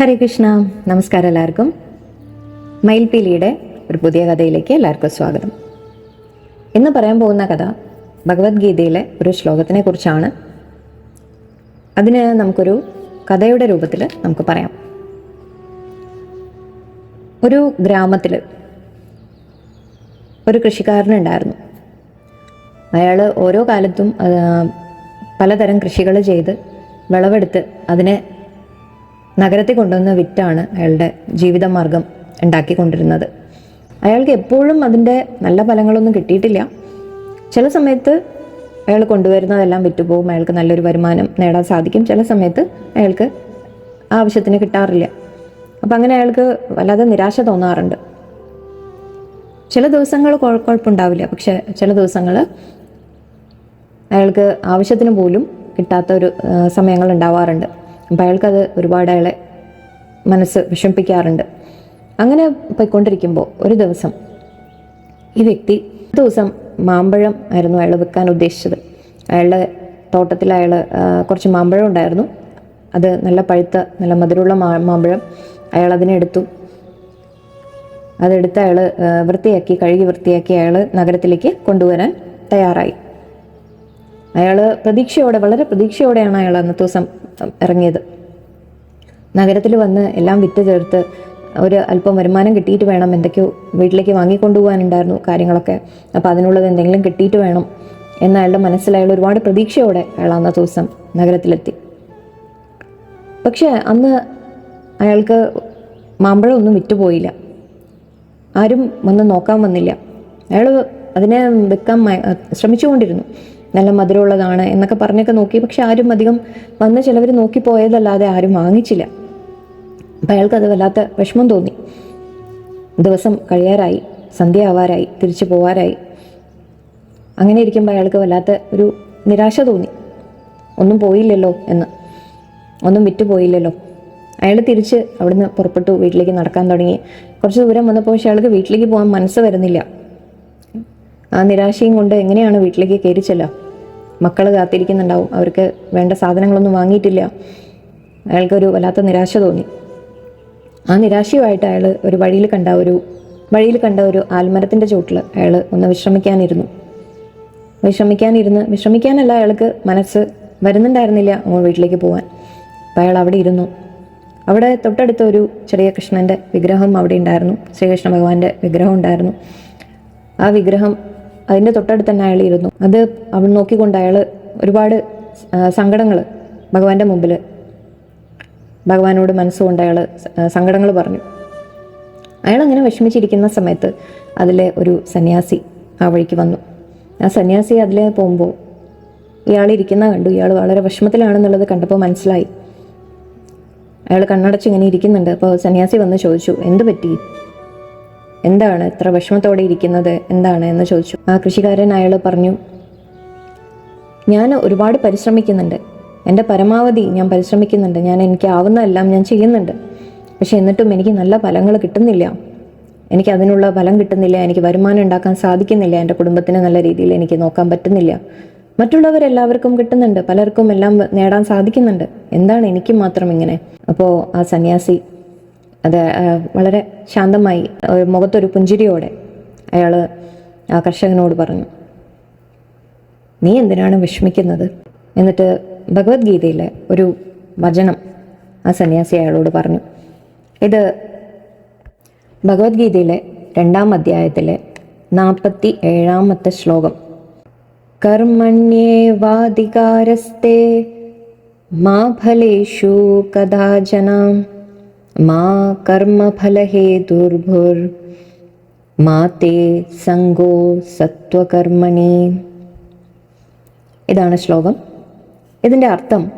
ഹരേ കൃഷ്ണ. നമസ്കാരം എല്ലാവർക്കും. മയിൽപീലിയുടെ ഒരു പുതിയ കഥയിലേക്ക് എല്ലാവർക്കും സ്വാഗതം. ഇന്ന് പറയാൻ പോകുന്ന കഥ ഭഗവത്ഗീതയിലെ ഒരു ശ്ലോകത്തിനെ കുറിച്ചാണ്. അതിന് നമുക്കൊരു കഥയുടെ രൂപത്തിൽ നമുക്ക് പറയാം. ഒരു ഗ്രാമത്തിൽ ഒരു കൃഷിക്കാരനുണ്ടായിരുന്നു. അയാൾ ഓരോ കാലത്തും പലതരം കൃഷികൾ ചെയ്ത് വിളവെടുത്ത് അതിനെ നഗരത്തിൽ കൊണ്ടുവന്ന് വിറ്റാണ് അയാളുടെ ജീവിതമാർഗം ഉണ്ടാക്കിക്കൊണ്ടിരുന്നത്. അയാൾക്ക് എപ്പോഴും അതിന്റെ നല്ല ഫലങ്ങളൊന്നും കിട്ടിയിട്ടില്ല. ചില സമയത്ത് അയാൾ കൊണ്ടുവരുന്നതെല്ലാം വിറ്റുപോകും. അയാൾക്ക് നല്ലൊരു വരുമാനം നേടാൻ സാധിക്കും. ചില സമയത്ത് അയാൾക്ക് ആവശ്യത്തിന് കിട്ടാറില്ല. അപ്പം അങ്ങനെ അയാൾക്ക് വല്ലാതെ നിരാശ തോന്നാറുണ്ട്. ചില ദിവസങ്ങൾ കുഴ- കുഴപ്പമുണ്ടാവില്ല. പക്ഷെ ചില ദിവസങ്ങൾ അയാൾക്ക് ആവശ്യത്തിന് പോലും കിട്ടാത്ത ഒരു സമയങ്ങൾ ഉണ്ടാവാറുണ്ട്. അപ്പം അയാൾക്കത് ഒരുപാട് അയാളെ മനസ്സ് വിഷമിപ്പിക്കാറുണ്ട്. അങ്ങനെ പോയിക്കൊണ്ടിരിക്കുമ്പോൾ ഒരു ദിവസം ഈ വ്യക്തി ദിവസം മാമ്പഴം ആയിരുന്നു അയാൾ വെക്കാൻ ഉദ്ദേശിച്ചത്. അയാളുടെ തോട്ടത്തിൽ അയാൾ കുറച്ച് മാമ്പഴം ഉണ്ടായിരുന്നു. അത് നല്ല പഴുത്ത നല്ല മധുരമുള്ള മാമ്പഴം അയാൾ അതിനെടുത്തു അതെടുത്ത് അയാൾ വൃത്തിയാക്കി കഴുകി വൃത്തിയാക്കി അയാൾ നഗരത്തിലേക്ക് കൊണ്ടുവരാൻ തയ്യാറായി. അയാൾ പ്രതീക്ഷയോടെ വളരെ പ്രതീക്ഷയോടെയാണ് അയാൾ അന്നത്തെ ദിവസം ഇറങ്ങിയത്. നഗരത്തിൽ വന്ന് എല്ലാം വിറ്റ് ചേർത്ത് ഒരു അല്പം വരുമാനം കിട്ടിയിട്ട് വേണം എന്തൊക്കെയോ വീട്ടിലേക്ക് വാങ്ങിക്കൊണ്ടുപോകാനുണ്ടായിരുന്നു കാര്യങ്ങളൊക്കെ. അപ്പോൾ അതിനുള്ളത് എന്തെങ്കിലും കിട്ടിയിട്ട് വേണം എന്ന് അയാളുടെ മനസ്സിൽ അയാൾ ഒരുപാട് പ്രതീക്ഷയോടെ അയാൾ അന്നത്തെ ദിവസം നഗരത്തിലെത്തി. പക്ഷേ അന്ന് അയാൾക്ക് മാമ്പഴം ഒന്നും വിറ്റുപോയില്ല ആരും വന്ന് നോക്കാൻ വന്നില്ല. അയാൾ അതിനെ വെക്കാൻ ശ്രമിച്ചുകൊണ്ടിരുന്നു. നല്ല മധുരമുള്ളതാണ് എന്നൊക്കെ പറഞ്ഞൊക്കെ നോക്കി. പക്ഷെ ആരും അധികം വന്ന് ചിലവർ നോക്കിപ്പോയതല്ലാതെ ആരും വാങ്ങിച്ചില്ല. അപ്പം അയാൾക്ക് അത് വല്ലാത്ത വിഷമം തോന്നി. ദിവസം കഴിയാറായി സന്ധ്യ ആവാറായി തിരിച്ചു പോവാറായി. അങ്ങനെ ഇരിക്കുമ്പോൾ അയാൾക്ക് വല്ലാത്ത ഒരു നിരാശ തോന്നി. ഒന്നും പോയില്ലല്ലോ എന്ന്. ഒന്നും വിറ്റുപോയില്ലല്ലോ അയാൾ തിരിച്ച് അവിടുന്ന് പുറപ്പെട്ടു വീട്ടിലേക്ക് നടക്കാൻ തുടങ്ങി. കുറച്ച് ദൂരം വന്നപ്പോൾ പക്ഷേ അയാൾക്ക് വീട്ടിലേക്ക് പോകാൻ മനസ്സ് വരുന്നില്ല. ആ നിരാശയും കൊണ്ട് എങ്ങനെയാണ് വീട്ടിലേക്ക് കയറി ചെല്ലുക? മക്കൾ കാത്തിരിക്കുന്നുണ്ടാവും. അവർക്ക് വേണ്ട സാധനങ്ങളൊന്നും വാങ്ങിയിട്ടില്ല. അയാൾക്കൊരു വല്ലാത്ത നിരാശ തോന്നി. ആ നിരാശയുമായിട്ട് അയാൾ ഒരു വഴിയിൽ കണ്ട ഒരു വഴിയിൽ കണ്ട ഒരു ആൽമരത്തിന്റെ ചോട്ടിൽ അയാൾ ഒന്ന് വിശ്രമിക്കാനിരുന്നു. വിശ്രമിക്കാനിരുന്ന് വിശ്രമിക്കാനല്ല അയാൾക്ക് മനസ്സ് വരുന്നുണ്ടായിരുന്നില്ല അങ്ങോട്ട് വീട്ടിലേക്ക് പോകാൻ അപ്പം അയാൾ അവിടെ ഇരുന്നു. അവിടെ തൊട്ടടുത്ത ഒരു ചെറിയ കൃഷ്ണന്റെ വിഗ്രഹം അവിടെ ഉണ്ടായിരുന്നു. ശ്രീകൃഷ്ണ ഭഗവാന്റെ വിഗ്രഹം ഉണ്ടായിരുന്നു. ആ വിഗ്രഹം അതിന്റെ തൊട്ടടുത്ത് തന്നെ അയാൾ ഇരുന്നു. അത് അവൾ നോക്കിക്കൊണ്ട് അയാൾ ഒരുപാട് സങ്കടങ്ങൾ ഭഗവാന്റെ മുമ്പിൽ ഭഗവാനോട് മനസ്സുകൊണ്ട് അയാൾ സങ്കടങ്ങൾ പറഞ്ഞു. അയാൾ അങ്ങനെ വിഷമിച്ചിരിക്കുന്ന സമയത്ത് അതിലെ ഒരു സന്യാസി ആ വഴിക്ക് വന്നു. ആ സന്യാസി അതിലെ പോകുമ്പോൾ ഇയാൾ ഇരിക്കുന്ന കണ്ടു. ഇയാൾ വളരെ വിഷമത്തിലാണെന്നുള്ളത് കണ്ടപ്പോൾ മനസ്സിലായി. അയാൾ കണ്ണടച്ച് ഇങ്ങനെ ഇരിക്കുന്നുണ്ട്. അപ്പോൾ സന്യാസി വന്ന് ചോദിച്ചു എന്ത് പറ്റി? എന്താണ് ഇത്ര വിഷമത്തോടെ ഇരിക്കുന്നത്? എന്താണ് എന്ന് ചോദിച്ചു. ആ കൃഷിക്കാരൻ അയാൾ പറഞ്ഞു ഞാൻ ഒരുപാട് പരിശ്രമിക്കുന്നുണ്ട്. എന്റെ പരമാവധി ഞാൻ പരിശ്രമിക്കുന്നുണ്ട്. ഞാൻ എനിക്ക് ആവുന്നതെല്ലാം ഞാൻ ചെയ്യുന്നുണ്ട്. പക്ഷെ എന്നിട്ടും എനിക്ക് നല്ല ഫലങ്ങൾ കിട്ടുന്നില്ല. എനിക്ക് അതിനുള്ള ഫലം കിട്ടുന്നില്ല. എനിക്ക് വരുമാനം ഉണ്ടാക്കാൻ സാധിക്കുന്നില്ല. എന്റെ കുടുംബത്തിനെ നല്ല രീതിയിൽ എനിക്ക് നോക്കാൻ പറ്റുന്നില്ല. മറ്റുള്ളവരെല്ലാവർക്കും കിട്ടുന്നുണ്ട്. പലർക്കും എല്ലാം നേടാൻ സാധിക്കുന്നുണ്ട്. എന്താണ് എനിക്ക് മാത്രം ഇങ്ങനെ? അപ്പോൾ ആ സന്യാസി അത് വളരെ ശാന്തമായി മുഖത്തൊരു പുഞ്ചിരിയോടെ അയാൾ ആ കർഷകനോട് പറഞ്ഞു നീ എന്തിനാണ് വിഷമിക്കുന്നത്? എന്നിട്ട് ഭഗവത്ഗീതയിലെ ഒരു വചനം ആ സന്യാസി അയാളോട് പറഞ്ഞു ഇത് ഭഗവത്ഗീതയിലെ രണ്ടാം അധ്യായത്തിലെ നാൽപ്പത്തി ഏഴാമത്തെ ശ്ലോകം കർമ്മണ്യേവാധികാരസ്തേ മാ കഥാചന മാ കർമ്മഫലഹേതുർഭുർ മാ തേ സംഗോ സത്വകർമ്മണി. ഇതാണ് ശ്ലോകം. ഇതിന്റെ അർത്ഥം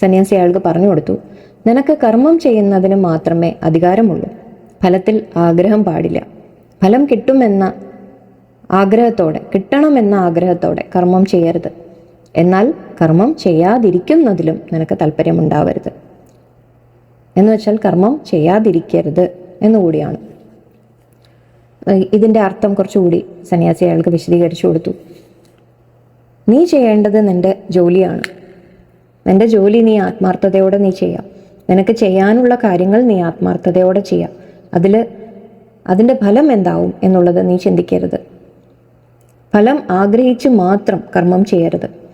സന്യാസി അയാൾക്ക് പറഞ്ഞു കൊടുത്തു നിനക്ക് കർമ്മം ചെയ്യുന്നതിന് മാത്രമേ അധികാരമുള്ളൂ. ഫലത്തിൽ ആഗ്രഹം പാടില്ല. ഫലം കിട്ടുമെന്ന ആഗ്രഹത്തോടെ കിട്ടണമെന്ന ആഗ്രഹത്തോടെ കർമ്മം ചെയ്യരുത്. എന്നാൽ കർമ്മം ചെയ്യാതിരിക്കുന്നതിലും നിനക്ക് താല്പര്യമുണ്ടാവരുത്. എന്ന് വെച്ചാൽ കർമ്മം ചെയ്യാതിരിക്കരുത് എന്നുകൂടിയാണ് ഇതിന്റെ അർത്ഥം കുറച്ചുകൂടി സന്യാസി അയാൾക്ക് വിശദീകരിച്ചു കൊടുത്തു. നീ ചെയ്യേണ്ടത് നിന്റെ ജോലിയാണ്. നിന്റെ ജോലി നീ ആത്മാർത്ഥതയോടെ നീ ചെയ്യാം. നിനക്ക് ചെയ്യാനുള്ള കാര്യങ്ങൾ നീ ആത്മാർത്ഥതയോടെ ചെയ്യാം. അതിൽ അതിന്റെ ഫലം എന്താവും എന്നുള്ളത് നീ ചിന്തിക്കരുത്. ഫലം ആഗ്രഹിച്ച് മാത്രം കർമ്മം ചെയ്യരുത്.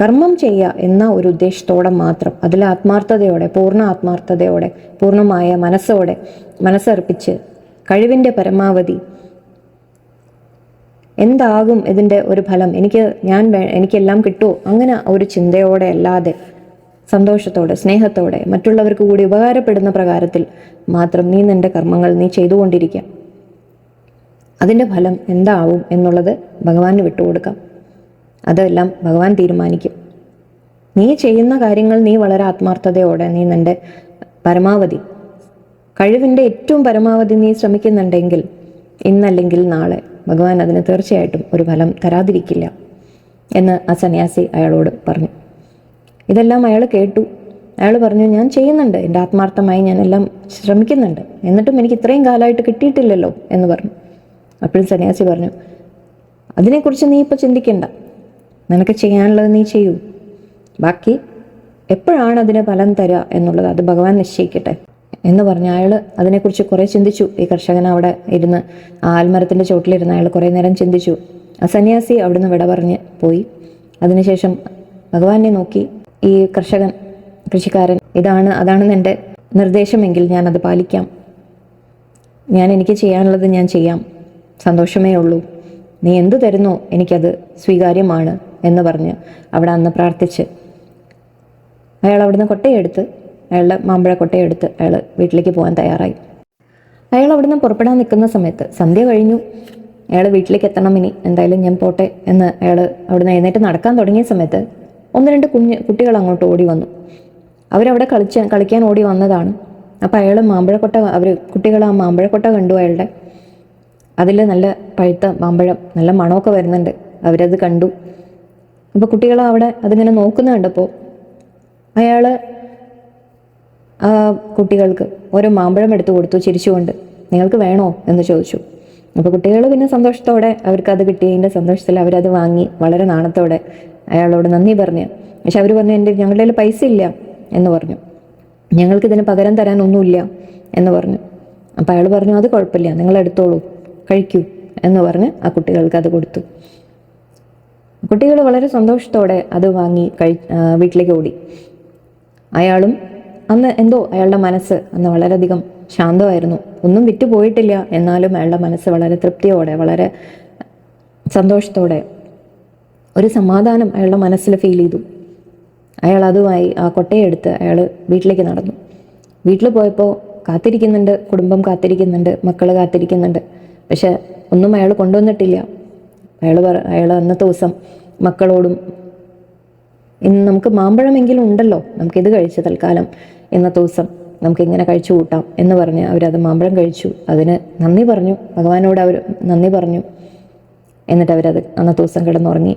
കർമ്മം ചെയ്യുക എന്ന ഒരു ഉദ്ദേശത്തോടെ മാത്രം അതിൽ ആത്മാർത്ഥതയോടെ പൂർണ ആത്മാർത്ഥതയോടെ പൂർണമായ മനസ്സോടെ മനസ്സർപ്പിച്ച് കഴിവിന്റെ പരമാവധി എന്താകും ഇതിന്റെ ഒരു ഫലം? എനിക്ക് ഞാൻ എനിക്കെല്ലാം കിട്ടുമോ? അങ്ങനെ ഒരു ചിന്തയോടെ അല്ലാതെ സന്തോഷത്തോടെ സ്നേഹത്തോടെ മറ്റുള്ളവർക്ക് കൂടി ഉപകാരപ്പെടുന്ന പ്രകാരത്തിൽ മാത്രം നീ നിന്റെ കർമ്മങ്ങൾ നീ ചെയ്തുകൊണ്ടിരിക്കുക. അതിന്റെ ഫലം എന്താവും എന്നുള്ളത് ഭഗവാന് വിട്ടുകൊടുക്കാം. അതെല്ലാം ഭഗവാൻ തീരുമാനിക്കും. നീ ചെയ്യുന്ന കാര്യങ്ങൾ നീ വളരെ ആത്മാർത്ഥതയോടെ നീ നിന്റെ പരമാവധി കഴിവിന്റെ ഏറ്റവും പരമാവധി നീ ശ്രമിക്കുന്നുണ്ടെങ്കിൽ ഇന്നല്ലെങ്കിൽ നാളെ ഭഗവാൻ അതിന് തീർച്ചയായിട്ടും ഒരു ഫലം തരാതിരിക്കില്ല എന്ന് ആ സന്യാസി അയാളോട് പറഞ്ഞു. ഇതെല്ലാം അയാൾ കേട്ടു. അയാൾ പറഞ്ഞു ഞാൻ ചെയ്യുന്നുണ്ട്. എന്റെ ആത്മാർത്ഥമായി ഞാൻ എല്ലാം ശ്രമിക്കുന്നുണ്ട്. എന്നിട്ടും എനിക്ക് ഇത്രയും കാലമായിട്ട് കിട്ടിയിട്ടില്ലല്ലോ എന്ന് പറഞ്ഞു. അപ്പോഴും സന്യാസി പറഞ്ഞു അതിനെക്കുറിച്ച് നീ ഇപ്പോൾ ചിന്തിക്കണ്ട. നിനക്ക് ചെയ്യാനുള്ളത് നീ ചെയ്യൂ. ബാക്കി എപ്പോഴാണ് അതിന് ഫലം തരിക എന്നുള്ളത് അത് ഭഗവാൻ നിശ്ചയിക്കട്ടെ. എന്ന് പറഞ്ഞ അയാൾ അതിനെക്കുറിച്ച് കുറേ ചിന്തിച്ചു. ഈ കർഷകൻ അവിടെ ഇരുന്ന് ആ ആൽമരത്തിന്റെ ചോട്ടിലിരുന്ന് അയാൾ കുറേ നേരം ചിന്തിച്ചു. ആ സന്യാസി അവിടുന്ന് വിട പറഞ്ഞ് പോയി. അതിനുശേഷം ഭഗവാനെ നോക്കി. ഈ കർഷകൻ കൃഷിക്കാരൻ ഇതാണ് അതാണെന്ന് എന്റെ നിർദ്ദേശമെങ്കിൽ ഞാൻ അത് പാലിക്കാം. ഞാൻ എനിക്ക് ചെയ്യാനുള്ളത് ഞാൻ ചെയ്യാം. സന്തോഷമേ ഉള്ളൂ. നീ എന്തു തരുന്നോ എനിക്കത് സ്വീകാര്യമാണ്. എന്ന് പറഞ്ഞ്. അവിടെ അന്ന് പ്രാർത്ഥിച്ച്. അയാൾ അവിടുന്ന് കൊട്ടയെടുത്ത് അയാളുടെ മാമ്പഴ കൊട്ടയെടുത്ത് അയാൾ വീട്ടിലേക്ക് പോകാൻ തയ്യാറായി. അയാൾ അവിടുന്ന് പുറപ്പെടാൻ നിൽക്കുന്ന സമയത്ത് സന്ധ്യ കഴിഞ്ഞു. അയാൾ വീട്ടിലേക്ക് എത്തണം ഇനി എന്തായാലും ഞാൻ പോട്ടെ എന്ന് അയാൾ അവിടുന്ന് എഴുന്നേറ്റ് നടക്കാൻ തുടങ്ങിയ സമയത്ത് ഒന്ന് രണ്ട് കുഞ്ഞ് കുട്ടികൾ അങ്ങോട്ട് ഓടി വന്നു. അവരവിടെ കളിച്ച് കളിക്കാൻ ഓടി വന്നതാണ്. അപ്പോൾ അയാൾ മാമ്പഴക്കൊട്ട അവർ കുട്ടികൾ ആ മാമ്പഴക്കൊട്ട കണ്ടു അയാളുടെ. അതിൽ നല്ല പഴുത്ത മാമ്പഴം നല്ല മണമൊക്കെ വരുന്നുണ്ട്. അവരത് കണ്ടു. അപ്പോൾ കുട്ടികൾ അവിടെ അതിങ്ങനെ നോക്കുന്ന കണ്ടപ്പോൾ അയാൾ ആ കുട്ടികൾക്ക് ഓരോ മാമ്പഴം എടുത്തു കൊടുത്തു ചിരിച്ചുകൊണ്ട് നിങ്ങൾക്ക് വേണോ? എന്ന് ചോദിച്ചു. അപ്പോൾ കുട്ടികൾ പിന്നെ സന്തോഷത്തോടെ അവർക്ക് അത് കിട്ടിയതിന്റെ സന്തോഷത്തിൽ അവരത് വാങ്ങി. വളരെ നാണത്തോടെ അയാളോട് നന്ദി പറഞ്ഞു. പക്ഷെ അവർ പറഞ്ഞു എന്റെ ഞങ്ങളുടെ കയ്യിൽ പൈസ ഇല്ല എന്ന് പറഞ്ഞു. ഞങ്ങൾക്ക് ഇതിന് പകരം തരാൻ ഒന്നുമില്ല എന്ന് പറഞ്ഞു. അപ്പോൾ അയാൾ പറഞ്ഞു അത് കുഴപ്പമില്ല. നിങ്ങൾ എടുത്തോളൂ. കഴിക്കൂ എന്ന് പറഞ്ഞ് ആ കുട്ടികൾക്ക് അത് കൊടുത്തു. കുട്ടികൾ വളരെ സന്തോഷത്തോടെ അത് വാങ്ങി കഴി വീട്ടിലേക്ക് ഓടി. അയാളും അന്ന് എന്തോ അയാളുടെ മനസ്സ് അന്ന് വളരെയധികം ശാന്തമായിരുന്നു. ഒന്നും വിറ്റുപോയിട്ടില്ല എന്നാലും അയാളുടെ മനസ്സ് വളരെ തൃപ്തിയോടെ വളരെ സന്തോഷത്തോടെ ഒരു സമാധാനം അയാളുടെ മനസ്സിൽ ഫീൽ ചെയ്തു. അയാൾ അതുമായി ആ കൊട്ടയെടുത്ത് അയാൾ വീട്ടിലേക്ക് നടന്നു. വീട്ടിൽ പോയപ്പോൾ കാത്തിരിക്കുന്നുണ്ട് കുടുംബം കാത്തിരിക്കുന്നുണ്ട് മക്കൾ കാത്തിരിക്കുന്നുണ്ട്. പക്ഷെ ഒന്നും അയാൾ കൊണ്ടുവന്നിട്ടില്ല. അയാൾ പറ അയാൾ അന്നത്തെ ദിവസം മക്കളോടും ഇന്ന് നമുക്ക് മാമ്പഴമെങ്കിലും ഉണ്ടല്ലോ നമുക്കിത് കഴിച്ച് തൽക്കാലം ഇന്നത്തെ ദിവസം നമുക്ക് ഇങ്ങനെ കഴിച്ചു കൂട്ടാം എന്ന് പറഞ്ഞ് അവരത് മാമ്പഴം കഴിച്ചു. അതിന് നന്ദി പറഞ്ഞു ഭഗവാനോട് അവർ നന്ദി പറഞ്ഞു. എന്നിട്ട് അവരത് അന്നത്തെ ദിവസം കിടന്നുറങ്ങി.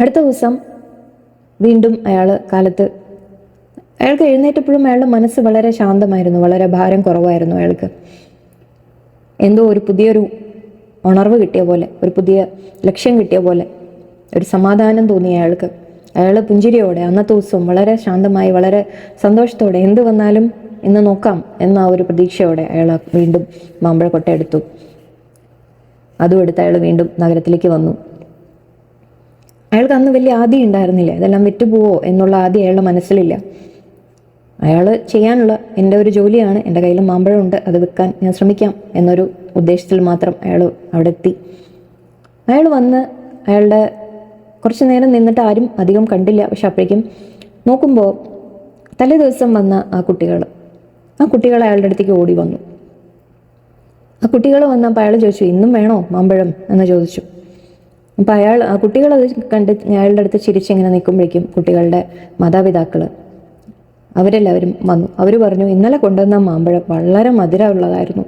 അടുത്ത ദിവസം വീണ്ടും അയാൾ കാലത്ത് അയാൾക്ക് എഴുന്നേറ്റപ്പോഴും അയാളുടെ മനസ്സ് വളരെ ശാന്തമായിരുന്നു വളരെ ഭാരം കുറവായിരുന്നു അയാൾക്ക്. എന്തോ ഒരു പുതിയൊരു ഉണർവ് കിട്ടിയ പോലെ ഒരു പുതിയ ലക്ഷ്യം കിട്ടിയ പോലെ ഒരു സമാധാനം തോന്നിയ അയാൾക്ക്. അയാൾ പുഞ്ചിരിയോടെ അന്നത്തെ ദിവസവും വളരെ ശാന്തമായി വളരെ സന്തോഷത്തോടെ എന്ത് വന്നാലും ഇന്ന് നോക്കാം എന്ന ആ ഒരു പ്രതീക്ഷയോടെ അയാൾ വീണ്ടും മാമ്പഴക്കൊട്ട എടുത്തു. അതും എടുത്ത് അയാൾ വീണ്ടും നഗരത്തിലേക്ക് വന്നു. അയാൾക്ക് അന്ന് വലിയ ആദി ഉണ്ടായിരുന്നില്ല ഇതെല്ലാം വിറ്റുപോവോ എന്നുള്ള ആദ്യം അയാളുടെ മനസ്സിലില്ല. അയാൾ ചെയ്യാനുള്ള എന്റെ ഒരു ജോലിയാണ്. എന്റെ കയ്യിൽ മാമ്പഴമുണ്ട്. അത് വിൽക്കാൻ ഞാൻ ശ്രമിക്കാം എന്നൊരു ഉദ്ദേശത്തിൽ മാത്രം അയാൾ അവിടെ എത്തി അയാൾ വന്ന് അയാളുടെ കുറച്ച് നേരം നിന്നിട്ട് ആരും അധികം കണ്ടില്ല. പക്ഷെ അപ്പോഴേക്കും നോക്കുമ്പോൾ തലേ ദിവസം വന്ന ആ കുട്ടികൾ ആ കുട്ടികൾ അയാളുടെ അടുത്തേക്ക് ഓടി വന്നു. ആ കുട്ടികൾ വന്നപ്പോൾ അയാൾ ചോദിച്ചു ഇന്നും വേണോ മാമ്പഴം? എന്ന് ചോദിച്ചു. അപ്പോൾ അയാൾ ആ കുട്ടികൾ അത് കണ്ട് അയാളുടെ അടുത്ത് ചിരിച്ചിങ്ങനെ നിൽക്കുമ്പോഴേക്കും കുട്ടികളുടെ മാതാപിതാക്കൾ അവരെല്ലാവരും വന്നു. അവർ പറഞ്ഞു ഇന്നലെ കൊണ്ടുവന്ന മാമ്പഴം വളരെ മധുരമുള്ളതായിരുന്നു.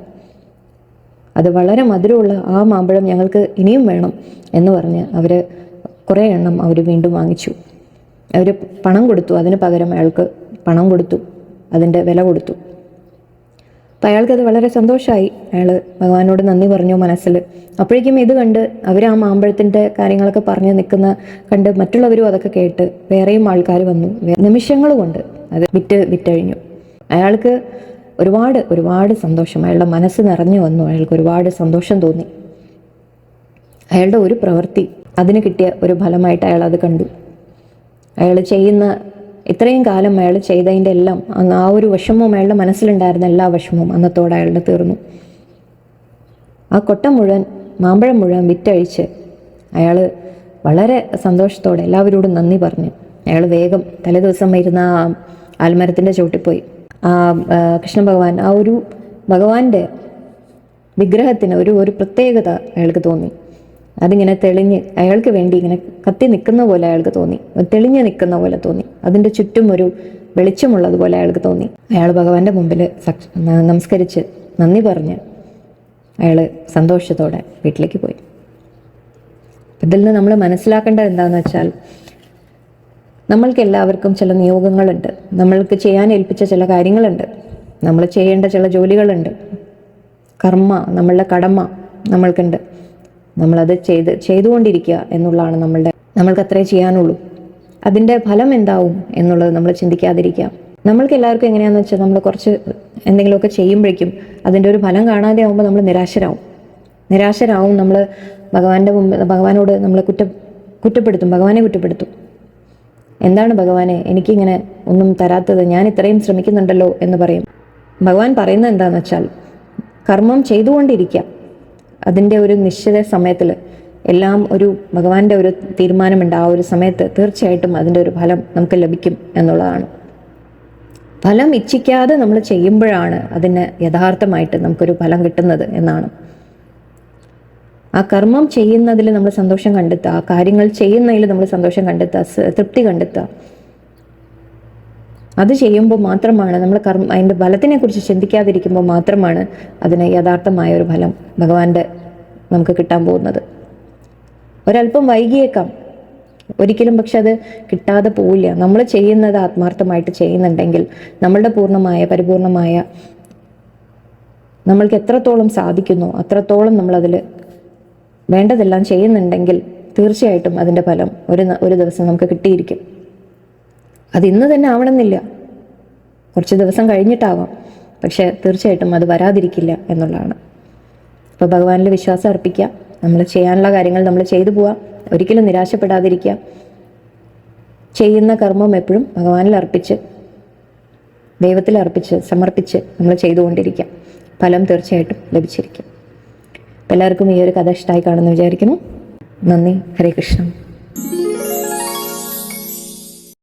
അത് വളരെ മധുരമുള്ള ആ മാമ്പഴം ഞങ്ങൾക്ക് ഇനിയും വേണം എന്ന് പറഞ്ഞ് അവർ കുറേ എണ്ണം അവർ വീണ്ടും വാങ്ങിച്ചു. അവർ പണം കൊടുത്തു. അതിന് പകരം അയാൾക്ക് പണം കൊടുത്തു. അതിന്റെ വില കൊടുത്തു. അപ്പം അയാൾക്കത് വളരെ സന്തോഷമായി അയാൾ ഭഗവാനോട് നന്ദി പറഞ്ഞു മനസ്സിൽ. അപ്പോഴേക്കും ഇത് കണ്ട് അവർ ആ മാമ്പഴത്തിന്റെ കാര്യങ്ങളൊക്കെ പറഞ്ഞ് നിൽക്കുന്ന കണ്ട് മറ്റുള്ളവരും അതൊക്കെ കേട്ട് വേറെയും ആൾക്കാർ വന്നു. നിമിഷങ്ങൾ കൊണ്ട് അത് വിറ്റ് വിറ്റഴിഞ്ഞു. അയാൾക്ക് ഒരുപാട് ഒരുപാട് സന്തോഷം. അയാളുടെ മനസ്സ് നിറഞ്ഞു വന്നു. അയാൾക്ക് ഒരുപാട് സന്തോഷം തോന്നി. അയാളുടെ ഒരു പ്രവൃത്തി അതിന് കിട്ടിയ ഒരു ഫലമായിട്ട് അയാൾ അത് കണ്ടു. അയാൾ ചെയ്യുന്ന ഇത്രയും കാലം അയാൾ ചെയ്തതിന്റെ എല്ലാം അന്ന് ആ ഒരു വിഷമവും അയാളുടെ മനസ്സിലുണ്ടായിരുന്ന എല്ലാ വിഷമവും അന്നത്തോടെ അയാളുടെ തീർന്നു. ആ കൊട്ട മുഴുവൻ മാമ്പഴം മുഴുവൻ വിറ്റഴിച്ച് അയാൾ വളരെ സന്തോഷത്തോടെ എല്ലാവരോടും നന്ദി പറഞ്ഞു അയാൾ വേഗം തലേദിവസം ഇരുന്ന ആ ആൽമരത്തിന്റെ ചുവട്ടിൽ പോയി ആ, കൃഷ്ണ ഭഗവാൻ ആ ഒരു ഭഗവാന്റെ വിഗ്രഹത്തിന് ഒരു ഒരു പ്രത്യേകത അയാൾക്ക് തോന്നി. അതിങ്ങനെ തെളിഞ്ഞ് അയാൾക്ക് വേണ്ടി ഇങ്ങനെ കത്തി നിൽക്കുന്ന പോലെ അയാൾക്ക് തോന്നി. തെളിഞ്ഞ് നിൽക്കുന്ന പോലെ തോന്നി. അതിന്റെ ചുറ്റും ഒരു വെളിച്ചമുള്ളതുപോലെ അയാൾക്ക് തോന്നി. അയാൾ ഭഗവാന്റെ മുമ്പിൽ നമസ്കരിച്ച് നന്ദി പറഞ്ഞ് അയാൾ സന്തോഷത്തോടെ വീട്ടിലേക്ക് പോയി. ഇതിൽ നിന്ന് നമ്മൾ മനസ്സിലാക്കേണ്ടത് എന്താണെന്ന് വെച്ചാൽ നമ്മൾക്ക് എല്ലാവർക്കും ചില നിയോഗങ്ങളുണ്ട്. നമ്മൾക്ക് ചെയ്യാൻ ഏൽപ്പിച്ച ചില കാര്യങ്ങളുണ്ട്. നമ്മൾ ചെയ്യേണ്ട ചില ജോലികളുണ്ട്. കർമ്മ നമ്മളുടെ കടമ നമ്മൾക്കുണ്ട്. നമ്മളത് ചെയ്ത് ചെയ്തുകൊണ്ടിരിക്കുക എന്നുള്ളതാണ് നമ്മളുടെ നമ്മൾക്ക് അത്രേ ചെയ്യാനുള്ളൂ. അതിന്റെ ഫലം എന്താവും എന്നുള്ളത് നമ്മൾ ചിന്തിക്കാതിരിക്കുക. നമ്മൾക്ക് എല്ലാവർക്കും എങ്ങനെയാണെന്ന് വെച്ചാൽ നമ്മൾ കുറച്ച് എന്തെങ്കിലുമൊക്കെ ചെയ്യുമ്പോഴേക്കും അതിന്റെ ഒരു ഫലം കാണാതെ ആകുമ്പോൾ നമ്മൾ നിരാശരാകും നിരാശരാകും നമ്മൾ ഭഗവാന്റെ മുമ്പ് ഭഗവാനോട് നമ്മൾ കുറ്റ കുറ്റപ്പെടുത്തും ഭഗവാനെ കുറ്റപ്പെടുത്തും. എന്താണ് ഭഗവാനെ? എനിക്കിങ്ങനെ ഒന്നും തരാത്തത് ഞാൻ ഇത്രയും ശ്രമിക്കുന്നുണ്ടല്ലോ എന്ന് പറയും. ഭഗവാൻ പറയുന്നത് എന്താണെന്ന് വെച്ചാൽ കർമ്മം ചെയ്തുകൊണ്ടിരിക്കുക. അതിന്റെ ഒരു നിശ്ചിത സമയത്തിൽ എല്ലാം ഒരു ഭഗവാന്റെ ഒരു തീരുമാനമുണ്ട്. ആ ഒരു സമയത്ത് തീർച്ചയായിട്ടും അതിന്റെ ഒരു ഫലം നമുക്ക് ലഭിക്കും എന്നുള്ളതാണ്. ഫലം ഇച്ഛിക്കാതെ നമ്മൾ ചെയ്യുമ്പോഴാണ് അതിന് യഥാർത്ഥമായിട്ട് നമുക്കൊരു ഫലം കിട്ടുന്നത് എന്നാണ്. ആ കർമ്മം ചെയ്യുന്നതിൽ നമ്മൾ സന്തോഷം കണ്ടെത്തുക ആ കാര്യങ്ങൾ ചെയ്യുന്നതിൽ നമ്മൾ സന്തോഷം കണ്ടെത്തുക തൃപ്തി കണ്ടെത്തുക. അത് ചെയ്യുമ്പോൾ മാത്രമാണ് നമ്മൾ കർമ്മ അതിന്റെ ഫലത്തിനെ കുറിച്ച് ചിന്തിക്കാതിരിക്കുമ്പോൾ മാത്രമാണ് അതിന് യഥാർത്ഥമായ ഒരു ഫലം ഭഗവാന്റെ നമുക്ക് കിട്ടാൻ പോകുന്നത്. ഒരല്പം വൈകിയേക്കാം. ഒരിക്കലും പക്ഷെ അത് കിട്ടാതെ പോവില്ല. നമ്മൾ ചെയ്യുന്നത് ആത്മാർത്ഥമായിട്ട് ചെയ്യുന്നുണ്ടെങ്കിൽ നമ്മളുടെ പൂർണമായ പരിപൂർണമായ നമ്മൾക്ക് എത്രത്തോളം സാധിക്കുന്നു അത്രത്തോളം നമ്മൾ നമ്മളതിൽ വേണ്ടതെല്ലാം ചെയ്യുന്നുണ്ടെങ്കിൽ തീർച്ചയായിട്ടും അതിന്റെ ഫലം ഒരു ഒരു ദിവസം നമുക്ക് കിട്ടിയിരിക്കും. അത് ഇന്ന് തന്നെ ആവണമെന്നില്ല. കുറച്ച് ദിവസം കഴിഞ്ഞിട്ടാവാം. പക്ഷേ തീർച്ചയായിട്ടും അത് വരാതിരിക്കില്ല എന്നുള്ളതാണ്. അപ്പോൾ ഭഗവാനിൽ വിശ്വാസം അർപ്പിക്കുക. നമ്മൾ ചെയ്യാനുള്ള കാര്യങ്ങൾ നമ്മൾ ചെയ്തു പോവുക. ഒരിക്കലും നിരാശപ്പെടാതിരിക്കുക. ചെയ്യുന്ന കർമ്മം എപ്പോഴും ഭഗവാനിൽ അർപ്പിച്ച് ദൈവത്തിൽ അർപ്പിച്ച് സമർപ്പിച്ച് നമ്മൾ ചെയ്തുകൊണ്ടിരിക്കുക. ഫലം തീർച്ചയായിട്ടും ലഭിച്ചിരിക്കും. എല്ലാവർക്കും ഈ ഒരു കഥ ഇഷ്ടമായി കാണുമെന്ന് വിചാരിക്കുന്നു. നന്ദി. ഹരേ കൃഷ്ണ.